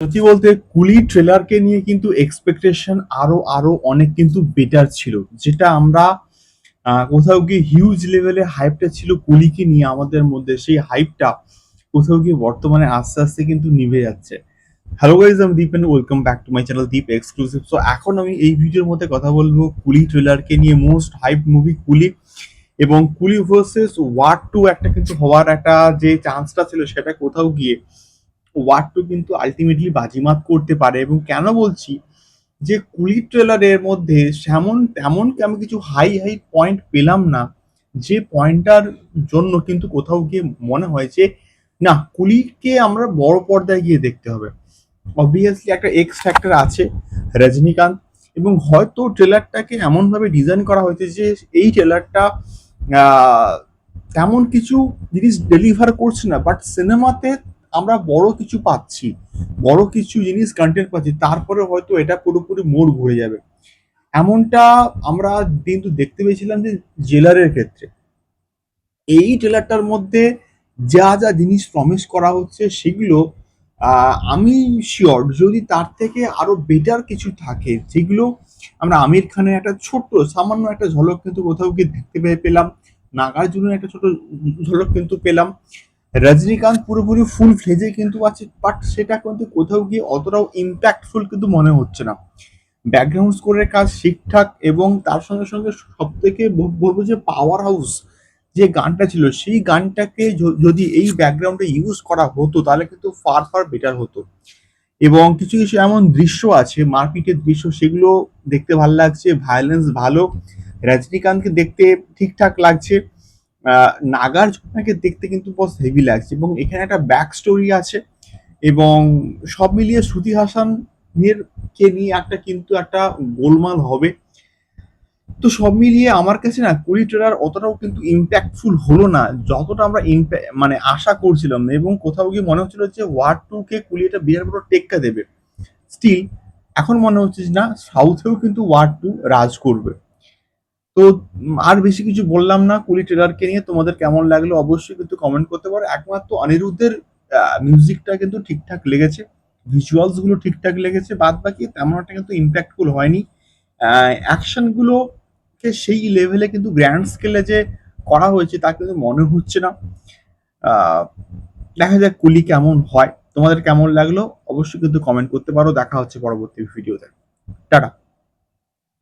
সত্যি বলতে কুলি ট্রেলারকে নিয়ে কিন্তু এক্সপেকটেশন আরও আরও অনেক কিন্তু বেটার ছিল। যেটা আমরা কোথাও গিয়ে হিউজ লেভেলে হাইপটা ছিল কুলিকে নিয়ে আমাদের মধ্যে। সেই হাইপটা কোথাও গিয়ে বর্তমানে আস্তে আস্তে কিন্তু নিভে যাচ্ছে। হ্যালো গাইজ আমি Deep and welcome back to my channel Deep exclusive so এখন আমি এই ভিডিওর মধ্যে কথা বলব কুলি ট্রেলারকে নিয়ে মোস্ট হাইপ মুভি কুলি। এবং কুলি ভার্সেস ওয়ার টু একটা কিন্তু হওয়ার একটা যে চান্সটা ছিল, সেটা কোথাও গিয়ে ওয়ার টু কিন্তু আলটিমেটলি বাজিমাত করতে পারে এবং কেন বলছি যে কুলি ট্রেলারের মধ্যে সেমন, তেমন আমি কিছু হাই হাই পয়েন্ট পেলাম না, যে পয়েন্টটার জন্য কিন্তু কোথাও গিয়ে মনে হয় যে না, কুলিকে আমরা বড় পর্দায় গিয়ে দেখতে হবে। অবভিয়াসলি একটা এক্স ফ্যাক্টর আছে, রজনীকান্ত, এবং হয়তো ট্রেলারটাকে এমনভাবে ডিজাইন করা হয়েছে যে এই ট্রেলারটা তেমন কিছু জিনিস ডেলিভার করছে না বাট সিনেমাতে আমরা বড় কিছু পাচ্ছি, বড় কিছু জিনিস কন্টেন্ট পাচ্ছি তারপরে হয়তো এটা পুরোপুরি মোড় ঘুরে যাবে। এমনটা আমরা কিন্তু দেখতে পেয়েছিলাম যে জেলারের ক্ষেত্রে। এই ট্রেলারটার মধ্যে যা যা জিনিস প্রমিস করা হচ্ছে সেগুলো আমি শিওর যদি তার থেকে আরও বেটার কিছু থাকে যেগুলো আমরা আমির খানের একটা ছোট্ট, সামান্য একটা ঝলক কিন্তু কোথাও গিয়ে দেখতে পেয়ে পেলাম, নাগার্জুনের একটা ছোট ঝলক কিন্তু পেলাম। রজনীকান্ত পুরোপুরি ফুল ফ্লেজে কিন্তু আছে বাট সেটা কিন্তু কোথাও গিয়ে অতটাও ইম্প্যাক্টফুল কিন্তু মনে হচ্ছে না। ব্যাকগ্রাউন্ড স্কোরের কাজ ঠিকঠাক এবং তার সঙ্গে সঙ্গে সব থেকে বলব যে পাওয়ার হাউস যে গানটা ছিল, সেই গানটাকে যদি এই ব্যাকগ্রাউন্ডে ইউজ করা হতো, তাহলে কিন্তু ফার ফার বেটার হতো। এবং কিছু কিছু এমন দৃশ্য আছে, মারপিটের দৃশ্য, সেগুলো দেখতে ভালো লাগছে ভায়োলেন্স ভালো, রজনীকান্তকে দেখতে ঠিকঠাক লাগছে। নাগার্জুনাকে দেখতে কিন্তু বস হেভি লাগছে এবং এখানে একটা ব্যাক স্টোরি আছে এবং সব মিলিয়ে শ্রুতি হাসানের কে নিয়ে একটা কিন্তু একটা গোলমাল হবে। তো সব মিলিয়ে আমার কাছে না কুড়ি ট্রেলার অতটাও কিন্তু ইম্প্যাক্টফুল হলো না, যতটা আমরা মানে আশা করছিলাম এবং কোথাও গিয়ে মনে হচ্ছিল যে ওয়ার টু কে কুলি এটা বিরাট বড় টেক্কা দেবে। স্টিল এখন মনে হচ্ছে না সাউথেও কিন্তু ওয়ার টু রাজ করবে। তো আর বেশি কিছু বললাম না, কুলি ট্রেলারকে নিয়ে তোমাদের কেমন লাগল অবশ্যই কিন্তু কমেন্ট করতে পারো। একমাত্র অনিরুদ্ধের মিউজিকটা কিন্তু ঠিকঠাক লেগেছে ভিজুয়ালসগুলো ঠিকঠাক লেগেছে বাদ বাকি তেমন একটা কিন্তু ইম্প্যাক্টফুল হয়নি। অ্যাকশন গুলোকে সেই লেভেলে কিন্তু গ্র্যান্ড স্কেলে যে করা হয়েছে তা কিন্তু মনে হচ্ছে না। দেখা যাক কুলি কেমন হয়। তোমাদের কেমন লাগল অবশ্যই কিন্তু কমেন্ট করতে পারো। দেখা হচ্ছে পরবর্তী ভিডিওতে টাটা।